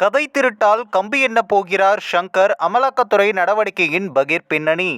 கதை திருட்டால் கம்பி என்ன போகிறார் ஷங்கர் அமலாக்கத்துறை நடவடிக்கையின் பகீர் பின்னணி.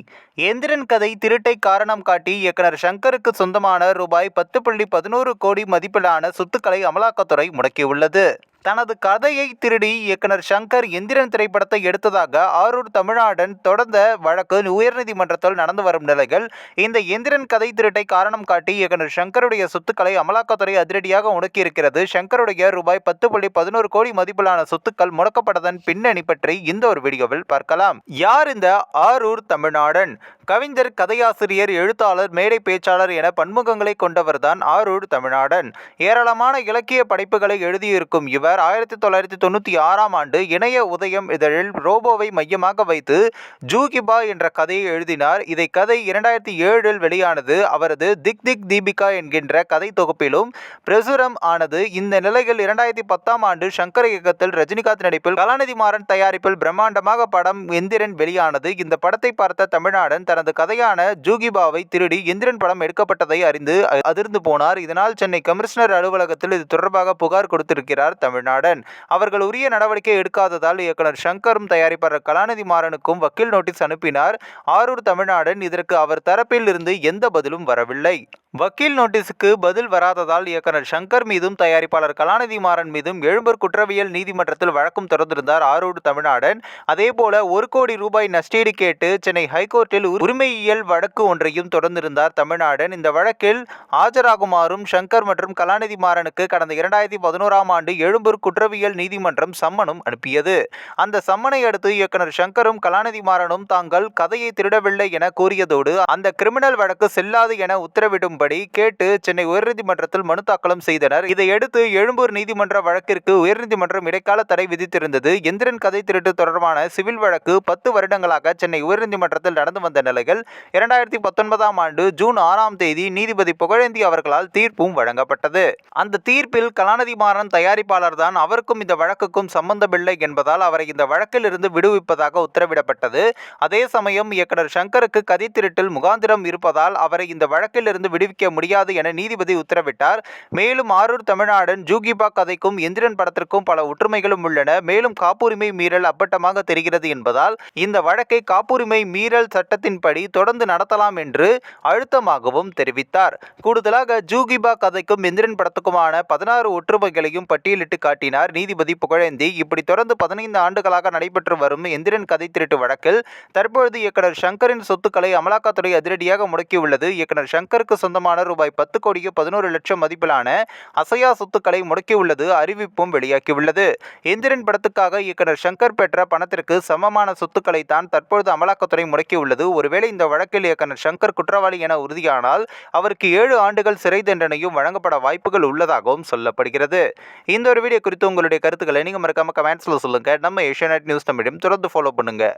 எந்திரன் கதை திருட்டை காரணம் காட்டி இயக்குனர் ஷங்கருக்கு சொந்தமான ரூபாய் பத்து புள்ளி பதினோரு கோடி மதிப்பிலான சொத்துக்களை அமலாக்கத்துறை முடக்கியுள்ளது. தனது கதையை திருடி இயக்குனர் ஷங்கர் எந்திரன் திரைப்படத்தை எடுத்ததாக ஆரூர் தமிழ்நாடன் தொடர்ந்த வழக்கு உயர்நீதிமன்றத்தில் நடந்து வரும் நிலையில் இந்த எந்திரன் கதை திருட்டை காரணம் காட்டி இயக்குனர் சங்கருடைய சொத்துக்களை அமலாக்கத்துறை அதிரடியாக முடக்கியிருக்கிறது. ஷங்கருடைய ரூபாய் பத்து புள்ளி பதினோரு கோடி மதிப்பிலான சொத்துக்கள் முடக்கப்பட்டதன் பின்னணி பற்றி இந்த ஒரு வீடியோவில் பார்க்கலாம். யார் இந்த ஆரூர் தமிழ்நாடன்? கவிஞர் கதையாசிரியர் எழுத்தாளர் மேடை பேச்சாளர் என பன்முகங்களை கொண்டவர்தான் ஆரூர் தமிழ்நாடன். ஏராளமான இலக்கிய படைப்புகளை எழுதியிருக்கும் இவர் ஆயிரத்தி தொள்ளாயிரத்தி தொண்ணூற்றி ஆறாம் ஆண்டு இணைய உதயம் இதழில் ரோபோவை மையமாக வைத்து ஜூகிபா என்ற கதையை எழுதினார். இதை கதை இரண்டாயிரத்தி ஏழில் வெளியானது. அவரது திக் திக் தீபிகா என்கின்ற கதை தொகுப்பிலும் பிரசுரம் ஆனது. இந்த நிலையில் இரண்டாயிரத்தி பத்தாம் ஆண்டு சங்கர் இயக்கத்தில் ரஜினிகாந்த் நடிப்பில் கலாநிதி மாறன் தயாரிப்பில் பிரம்மாண்டமாக படம் எந்திரன் வெளியானது. இந்த படத்தை பார்த்த தமிழ்நாடன் தனது கதையான ஜூகிபாவை திருடி எந்திரன் படம் எடுக்கப்பட்டதை அறிந்து அதிர்ந்து போனார். இதனால் சென்னை கமிஷனர் அலுவலகத்தில் இது தொடர்பாக புகார் கொடுத்திருக்கிறார் தமிழ் தமிழ்நாடன். அவர்கள் உரிய நடவடிக்கை எடுக்காததால் இயக்குனர் சங்கரும் தயாரிப்பாளர் கலாநிதி மாறனுக்கும் வக்கீல் நோட்டீஸ் அனுப்பினார். ஆரூர் தமிழ்நாடன் இதற்கு அவர் தரப்பில் இருந்து எந்த பதிலும் வரவில்லை. வக்கீல் நோட்டீஸுக்கு பதில் வராததால் இயக்குனர் சங்கர் மீதும் தயாரிப்பாளர் கலாநிதி மாறன் மீதும் எழும்பூர் குற்றவியல் நீதிமன்றத்தில் வழக்கும் தொடர்ந்திருந்தார் ஆரோடு தமிழ்நாடன். அதேபோல ஒரு கோடி ரூபாய் நஷ்டீடு கேட்டு சென்னை ஹைகோர்ட்டில் உரிமையியல் வழக்கு ஒன்றையும் தொடர்ந்திருந்தார் தமிழ்நாடன். இந்த வழக்கில் ஆஜராகுமாறும் சங்கர் மற்றும் கலாநிதி மாறனுக்கு கடந்த இரண்டாயிரத்தி பதினோராம் ஆண்டு எழும்பூர் குற்றவியல் நீதிமன்றம் சம்மனும் அனுப்பியது. அந்த சம்மனை அடுத்து இயக்குனர் சங்கரும் கலாநிதி மாறனும் தாங்கள் கதையை திருடவில்லை என கூறியதோடு அந்த கிரிமினல் வழக்கு செல்லாது என உத்தரவிடும்படி கேட்டு சென்னை உயர்நீதிமன்றத்தில் மனு தாக்கலும் செய்தனர். இதையடுத்து எழும்பூர் நீதிமன்ற வழக்கிற்கு உயர்நீதிமன்றம் இடைக்கால தடை விதித்திருந்தது. எந்திரன் கதை திருட்டு தொடர்பான சிவில் வழக்கு பத்து வருடங்களாக சென்னை உயர்நீதிமன்றத்தில் நடந்து வந்த நிலையில் இரண்டாயிரத்தி பத்தொன்பதாம் ஆண்டு ஜூன் ஆறாம் தேதி நீதிபதி புகழேந்தி அவர்களால் தீர்ப்பும் வழங்கப்பட்டது. அந்த தீர்ப்பில் கலாநிதி மாறன் தயாரிப்பாளர் தான் அவருக்கும் இந்த வழக்குக்கும் சம்பந்தமில்லை என்பதால் அவரை இந்த வழக்கில் இருந்து விடுவிப்பதாக உத்தரவிடப்பட்டது. அதே சமயம் இயக்குனர் சங்கருக்கு கதை திருட்டில் முகாந்திரம் இருப்பதால் அவரை இந்த வழக்கில் இருந்து விடுவிக்க முடியாது என நீதிபதி உத்தரவிட்டார். மேலும் ஆரூர் தமிழ்நாடன் ஜூகிபா கதைக்கும் எந்திரன் படத்திற்கும் பல ஒற்றுமைகளும் உள்ளன. மேலும் காப்புரிமை மீறல் அப்பட்டமாக தெரிகிறது என்பதால் இந்த வழக்கை காப்புரிமை மீறல் சட்டத்தின்படி தொடர்ந்து நடத்தலாம் என்று அழுத்தமாகவும் தெரிவித்தார். கூடுதலாக ஜூகிபா கதைக்கும் எந்திரன் படத்துக்குமான பதினாறு ஒற்றுமைகளையும் பட்டியலிட்டு காட்டினார். நீதிபதி புகழேந்தி இப்படி தொடர்ந்து பதினைந்து ஆண்டுகளாக நடைபெற்று வரும் எந்திரன் கதை திருட்டு வழக்கில் தற்பொழுது இயக்குனர் சங்கரின் சொத்துக்களை அமலாக்கத்துறை அதிரடியாக முடக்கியுள்ளது. இயக்குனர் சங்கருக்கு சொந்தமான ரூபாய் பத்து கோடியே பதினோரு லட்சம் மதிப்பிலான அசையா சொத்துக்களை முடக்கியுள்ளது அறிவிப்பும் வெளியாகியுள்ளது. எந்திரன் படத்துக்காக இயக்குனர் சங்கர் பெற்ற பணத்திற்கு சமமான சொத்துக்களை தான் தற்பொழுது அமலாக்கத்துறை முடக்கியுள்ளது. ஒருவேளை இந்த வழக்கில் இயக்குனர் சங்கர் குற்றவாளி என உறுதியானால் அவருக்கு ஏழு ஆண்டுகள் சிறை தண்டனையும் வழங்கப்பட வாய்ப்புகள் உள்ளதாகவும் சொல்லப்படுகிறது. இந்த ஒரு வீடியோ குறித்து உங்களுடைய கருத்துக்களை நீங்கள் மறக்காமல் கமெண்ட்ஸில் சொல்லுங்க. நம்ம ஏஷியா நியூஸ் தமிழையும் தொடர்ந்து ஃபாலோ பண்ணுங்க.